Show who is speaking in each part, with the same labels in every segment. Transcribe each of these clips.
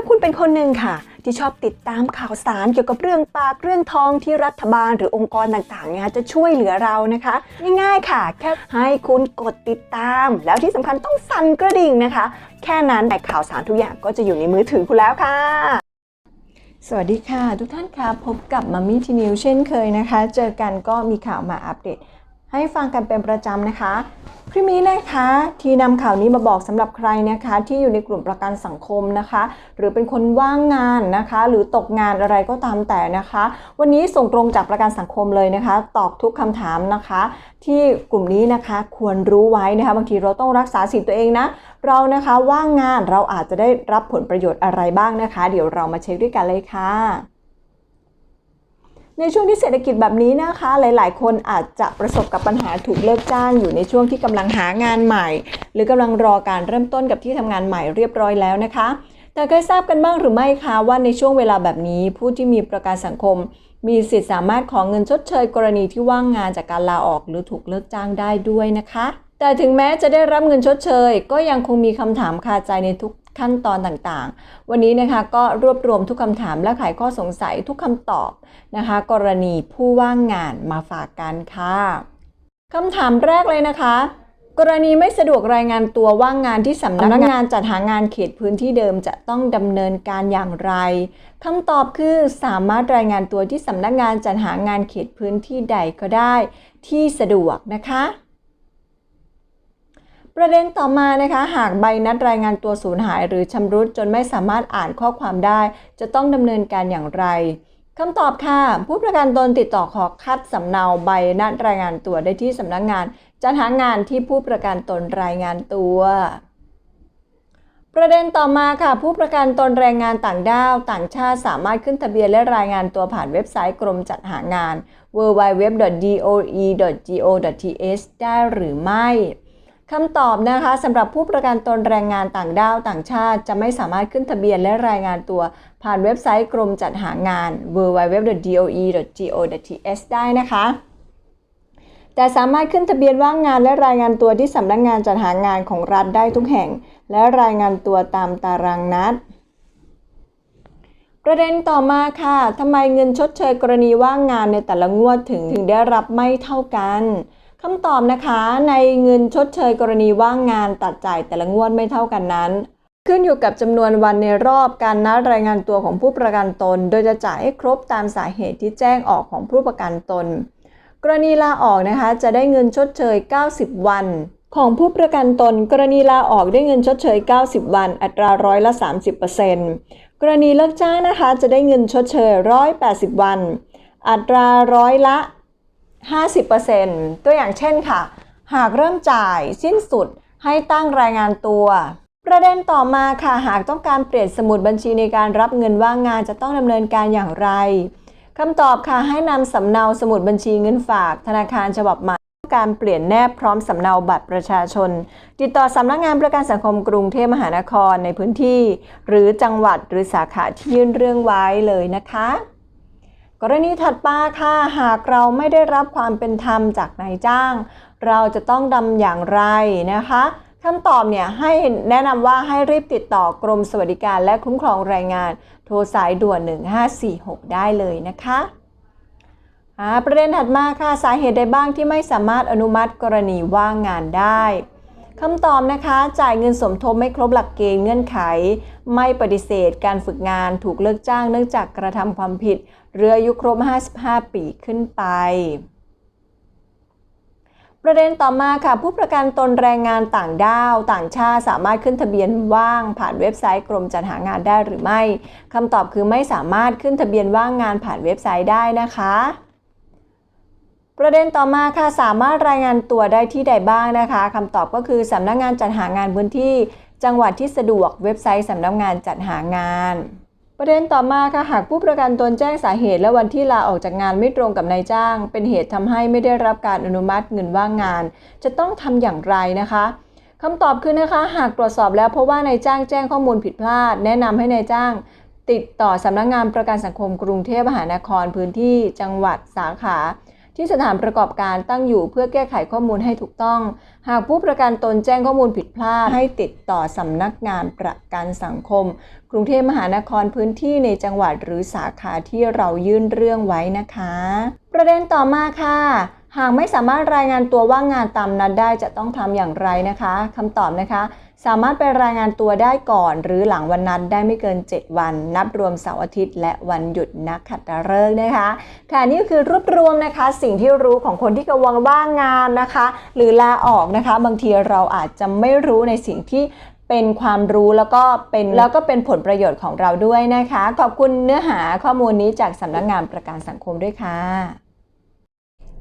Speaker 1: าคุณเป็นคนหนึ่งค่ะ ที่ชอบติดตามข่าวสารเกี่ยวกับเรื่องปากเรื่องทองที่รัฐบาลหรือองค์กรต่างๆเนี่ยจะช่วยเหลือเรานะคะ ง่ายๆค่ะ แค่ให้คุณกดติดตาม แล้วที่สำคัญต้องสั่นกระดิ่งนะคะ แค่นั้นแต่ข่าวสารทุกอย่างก็จะอยู่ในมือถือคุณแล้วค่ะ สวัสดีค่ะ ทุกท่านคะพบกับมัมมี่ทีนิวเช่นเคยนะคะ เจอกันก็มีข่าวมาอัปเดตให้ฟังกันเป็นประจำนะคะ คลิปนี้นะคะที่นำข่าวนี้มาบอกสำหรับใครนะคะที่อยู่ในกลุ่มประกันสังคมนะคะ หรือเป็นคนว่างงานนะคะ หรือตกงานอะไรก็ตามแต่นะคะ วันนี้ส่งตรงจากประกันสังคมเลยนะคะ ตอบทุกคำถามนะคะ ที่กลุ่มนี้นะคะควรรู้ไว้นะคะบางทีเราต้องรักษาสิทธิ์ตัวเองนะเรานะคะว่างงานเราอาจจะได้รับผลประโยชน์อะไรบ้างนะคะ เดี๋ยวเรามาเช็คด้วยกันเลยค่ะ ในช่วงที่เศรษฐกิจแบบนี้นะคะ หลายๆ คนอาจจะประสบกับปัญหาถูกเลิกจ้างอยู่ในช่วงที่กำลังหางานใหม่ หรือกำลังรอการเริ่มต้นกับที่ทำงานใหม่เรียบร้อยแล้วนะคะ แต่เคยทราบกันบ้างหรือไม่คะว่าในช่วงเวลาแบบนี้ผู้ที่มีประกันสังคม มีสิทธิ์สามารถขอเงินชดเชยกรณีที่ว่างงานจากการลาออกหรือถูกเลิกจ้างได้ด้วยนะคะแต่ถึงแม้จะได้รับเงินชดเชย ก็ยังคงมีคำถามคาใจในทุกขั้นตอนต่างๆ วันนี้นะคะก็รวบรวมทุกคำถามและไขข้อสงสัยทุกคำตอบนะคะ กรณีผู้ว่างงานมาฝากกันค่ะคำถามแรกเลยนะคะ กรณีไม่สะดวกรายงานตัวว่างงานที่สำนักงานจัดหางานเขตพื้นที่เดิมจะต้องดำเนินการอย่างไรคำตอบคือสามารถรายงานตัวที่สำนักงานจัดหางานเขตพื้นที่ใดก็ได้ ที่สะดวกนะคะ ประเด็นต่อมานะคะหากใบนัดรายงานตัวสูญหาย หรือชำรุดจนไม่สามารถอ่านข้อความได้ จะต้องดำเนินการอย่างไรคำตอบค่ะ ผู้ประกันตนติดต่อขอคัดสำเนาใบนัดรายงานตัวได้ที่สำนักงานจัดหางานที่ผู้ประกันตนรายงานตัว ประเด็นต่อมาค่ะ ผู้ประกันตนแรงงานต่างด้าว ต่างชาติสามารถขึ้นทะเบียนและรายงานตัวผ่านเว็บไซต์กรมจัดหางาน www.doe.go.th ได้หรือไม่ คำตอบนะคะสำหรับผู้ประกันตนแรงงานต่างด้าวต่างชาติ จะไม่สามารถขึ้นทะเบียนและรายงานตัวผ่านเว็บไซต์กรมจัดหางาน www.doe.go.th ได้นะคะ แต่สามารถขึ้นทะเบียนว่างงานและรายงานตัวที่สำนักงงานจัดหางานของรัฐได้ทุกแห่ง และรายงานตัวตามตารางนัดประเด็นต่อมาค่ะทำไมเงินชดเชยกรณีว่างงานในแต่ละงวดถึงถึงได้รับไม่เท่ากัน คำตอบนะคะในเงินชดเชยกรณีว่างงานตัดจ่ายแต่ละงวดไม่เท่ากันนั้น ขึ้นอยู่กับจำนวนวันในรอบการนัดรายงานตัวของผู้ประกันตน โดยจะจ่ายให้ครบตามสาเหตุที่แจ้งออกของผู้ประกันตน กรณีลาออกนะคะจะได้เงินชดเชย 90 วัน ของผู้ประกันตน กรณีลาออกได้เงินชดเชย 90 วัน อัตราร้อยละ 30%กรณีเลิกจ้างนะคะจะได้เงินชดเชย 180 วัน อัตราร้อยละ 50%ตัวอย่างเช่นค่ะ หากเริ่มจ่ายสิ้นสุดให้ตั้งรายงานตัว ประเด็นต่อมาค่ะ หากต้องการเปลี่ยนสมุดบัญชีในการรับเงินว่างงานจะต้องดำเนินการอย่างไรคำตอบค่ะให้นำสำเนาสมุดบัญชีเงินฝากธนาคารฉบับใหม่การเปลี่ยนแนบพร้อมสำเนาบัตรประชาชน ติดต่อสำนักงานประกันสังคมกรุงเทพมหานครในพื้นที่ หรือจังหวัดหรือสาขาที่ยื่นเรื่องไว้เลยนะคะ กรณีถัดมาค่ะหากเราไม่ได้รับความเป็นธรรมจากนายจ้าง เราจะต้องดำอย่างไรนะคะคำตอบเนี่ยให้แนะนำว่าให้รีบติดต่อกรมสวัสดิการและคุ้มครองแรงงาน โทรสายด่วน 1546 ได้เลยนะคะประเด็นถัดมาค่ะสาเหตุใดบ้างที่ไม่สามารถอนุมัติกรณีว่างงานได้ คำตอบนะคะ จ่ายเงินสมทบไม่ครบหลักเกณฑ์เงื่อนไข ไม่ปฏิเสธการฝึกงานถูกเลิกจ้างเนื่องจากกระทำความผิด เรืออายุครบ 55 ปีขึ้นไป ประเด็นต่อมาค่ะ ผู้ประกันตนแรงงานต่างด้าว ต่างชาติสามารถขึ้นทะเบียนว่างผ่านเว็บไซต์กรมจัดหางานได้หรือไม่คำตอบคือไม่สามารถขึ้นทะเบียนว่างงานผ่านเว็บไซต์ได้นะคะ ประเด็นต่อมาค่ะสามารถรายงานตัวได้ที่ใดบ้างนะคะคำตอบก็คือสำนักงานจัดหางานพื้นที่ จังหวัดที่สะดวกเว็บไซต์สำนักงานจัดหางาน ประเด็นต่อมาค่ะหากผู้ประกันตนแจ้งสาเหตุ และวันที่ลาออกจากงานไม่ตรงกับนายจ้าง เป็นเหตุทำให้ไม่ได้รับการอนุมัติเงินว่างงาน จะต้องทำอย่างไรนะคะคำตอบคือนะคะ หากตรวจสอบแล้วเพราะว่านายจ้างแจ้งข้อมูลผิดพลาด แนะนำให้นายจ้าง ติดต่อสำนักงานประกันสังคมกรุงเทพมหานครพื้นที่ จังหวัดสาขา ที่สถานประกอบการตั้งอยู่เพื่อแก้ไขข้อมูลให้ถูกต้อง หากผู้ประกันตนแจ้งข้อมูลผิดพลาด ให้ติดต่อสำนักงานประกันสังคม กรุงเทพมหานครพื้นที่ในจังหวัดหรือสาขาที่เรายื่นเรื่องไว้นะคะ ประเด็นต่อมาค่ะ หากไม่สามารถรายงานตัวว่างงานตามนัดได้จะต้องทำอย่างไรนะคะคำตอบนะคะ สามารถไปรายงานตัวได้ก่อน หรือหลังวันนัดได้ไม่เกิน 7 วัน นับรวมเสาร์อาทิตย์ และวันหยุดนักขัตฤกษ์นะคะ ค่ะนี่คือรวบรวมนะคะ สิ่งที่รู้ของคนที่กำลังว่างงานนะคะ หรือลาออกนะคะ บางทีเราอาจจะไม่รู้ในสิ่งที่เป็นความรู้แล้วก็เป็นแล้วก็เป็นผลประโยชน์ของเราด้วยนะคะ ขอบคุณเนื้อหาข้อมูลนี้จากสำนักงานประกันสังคมด้วยค่ะ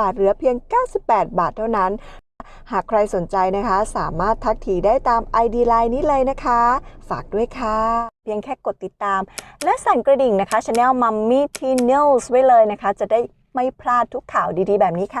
Speaker 2: บาทเหลือเพียง 98 บาทเท่านั้น หากใครสนใจนะคะ สามารถทักทีได้ตาม ID ไลน์นี้เลยนะคะ ฝากด้วยค่ะ เพียงแค่กดติดตาม และสั่นกระดิ่งนะคะ Channel Mummy Teen News ไว้เลยนะคะ จะได้ไม่พลาดทุกข่าวดีๆ แบบนี้ค่ะ